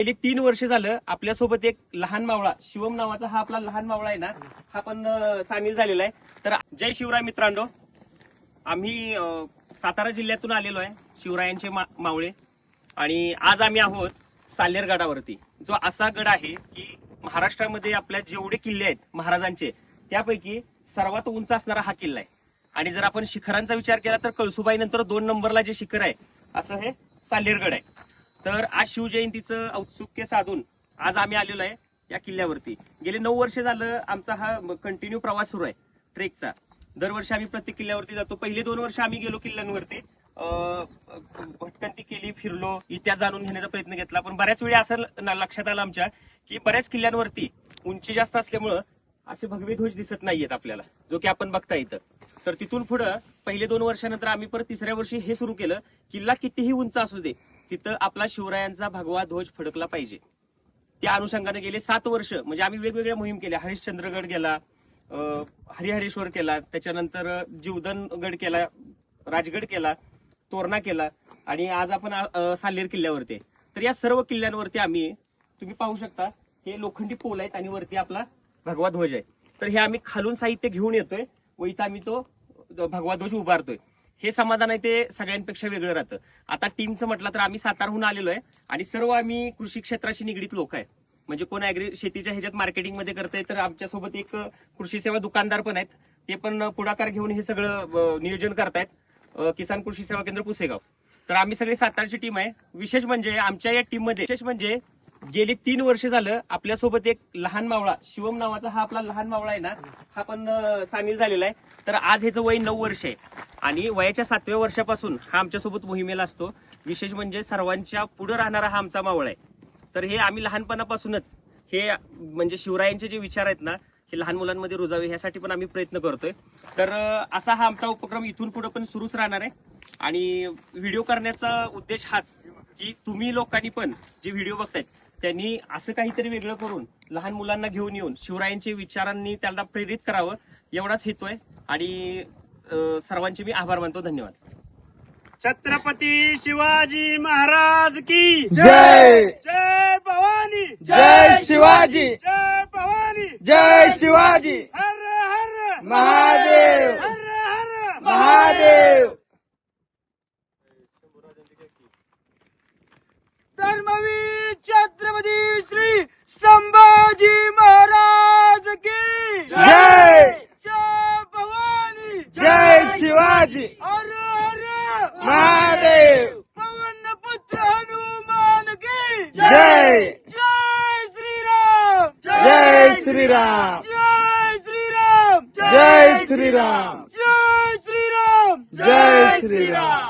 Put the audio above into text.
गेली तीन वर्ष झालं आपल्यासोबत एक लहान मावळा शिवम नावाचा हा आपला लहान मावळा आहे ना हा पण सामील झालेला आहे. तर जय शिवराय मित्रांनो. आम्ही सातारा जिल्ह्यातून आलेलो आहे शिवरायांचे मा- मावळे. आणि आज आम्ही आहोत साल्हेर गडावरती. जो असा गड आहे की महाराष्ट्रामध्ये आपल्या जेवढे किल्ले आहेत महाराजांचे त्यापैकी सर्वात उंच असणारा हा किल्ला आहे. आणि जर आपण शिखरांचा विचार केला तर कळसुबाई नंतर दोन नंबरला जे शिखर आहे असं हे साल्हेरगड आहे. तर आज शिवजयंतीचं औत्सुक्य साधून आज आम्ही आलेलो आहे या किल्ल्यावरती. गेले नऊ वर्ष झालं आमचा हा कंटिन्यू प्रवास सुरू आहे ट्रेकचा. दरवर्षी आम्ही प्रत्येक किल्ल्यावरती जातो. पहिले दोन वर्ष आम्ही गेलो किल्ल्यांवरती. अं, भटकंती केली फिरलो इतिहास जाणून घेण्याचा प्रयत्न घेतला. पण बऱ्याच वेळी असं लक्षात आलं आमच्या की बऱ्याच किल्ल्यांवरती उंची जास्त असल्यामुळं असे भगवे ध्वज दिसत नाहीयेत आपल्याला जो की आपण बघता इथं. तर तिथून पुढं पहिले दोन वर्षानंतर आम्ही परत तिसऱ्या वर्षी हे सुरू केलं. किल्ला कितीही उंच असू दे तिथं आपला शिवरायांचा भगवा ध्वज फडकला पाहिजे. त्या अनुषंगाने गेले सात वर्ष म्हणजे आम्ही वेगवेगळ्या मोहीम केल्या. हरिश्चंद्रगड गेला हरिहरेश्वर केला त्याच्यानंतर जीवधनगड केला राजगड केला तोरणा केला आणि आज आपण सालेर साल्हेर किल्ल्यावरती तर या सर्व किल्ल्यांवरती आम्ही तुम्ही पाहू शकता हे लोखंडी पोल आहेत आणि वरती आपला भगवा ध्वज आहे. तर हे आम्ही खालून साहित्य घेऊन येतोय व इथं आम्ही तो भगवा ध्वज उभारतोय. हे समाधान आहे ते सगळ्यांपेक्षा वेगळं राहतं. आता टीमचं म्हटलं तर आम्ही सातारहून आलेलो आहे आणि सर्व आम्ही कृषी क्षेत्राशी निगडीत लोक आहे. म्हणजे कोण ऍग्री शेतीच्या ह्याच्यात मार्केटिंगमध्ये तर आमच्यासोबत एक कृषी सेवा दुकानदार पण आहेत. ते पण पुढाकार घेऊन हे सगळं नियोजन करतायत. किसान कृषी सेवा केंद्र पुसेगाव. तर आम्ही सगळी सातारची टीम आहे. विशेष म्हणजे आमच्या या टीममध्ये विशेष म्हणजे गेली तीन वर्ष झालं आपल्यासोबत एक लहान मावळा शिवम नावाचा हा आपला लहान मावळा आहे ना हा पण सामील झालेला आहे. तर आज ह्याचं वय नऊ वर्ष आहे. आणि वयाच्या सातव्या वर्षापासून हा आमच्यासोबत मोहिमेला असतो. विशेष म्हणजे सर्वांच्या पुढे राहणारा हा आमचा मावळ आहे. तर हे आम्ही लहानपणापासूनच हे म्हणजे शिवरायांचे जे विचार आहेत ना हे लहान मुलांमध्ये रुजावे ह्यासाठी पण आम्ही प्रयत्न करतोय. तर असा हा आमचा उपक्रम इथून पुढे पण सुरूच राहणार आहे. आणि व्हिडिओ करण्याचा उद्देश हाच की तुम्ही लोकांनी पण जे व्हिडिओ बघतायत त्यांनी असं काहीतरी वेगळं करून लहान मुलांना घेऊन येऊन शिवरायांच्या विचारांनी त्यांना प्रेरित करावं एवढाच हेतू आहे. आणि सर्वांचे मी आभार मानतो. धन्यवाद. छत्रपती शिवाजी महाराज की जय! जय! भवानी! जय शिवाजी! जय भवानी! जय शिवाजी! हर हर! महादेव! हर हर! महादेव धर्मवीर छत्रपती श्री संभाजी महाराज की जय जय भवानी जय शिवाजी हर हर महादेव पवन पुत्र हनुमान की जय जय श्रीराम जय श्रीराम जय श्रीराम जय श्रीराम जय श्रीराम जय श्रीराम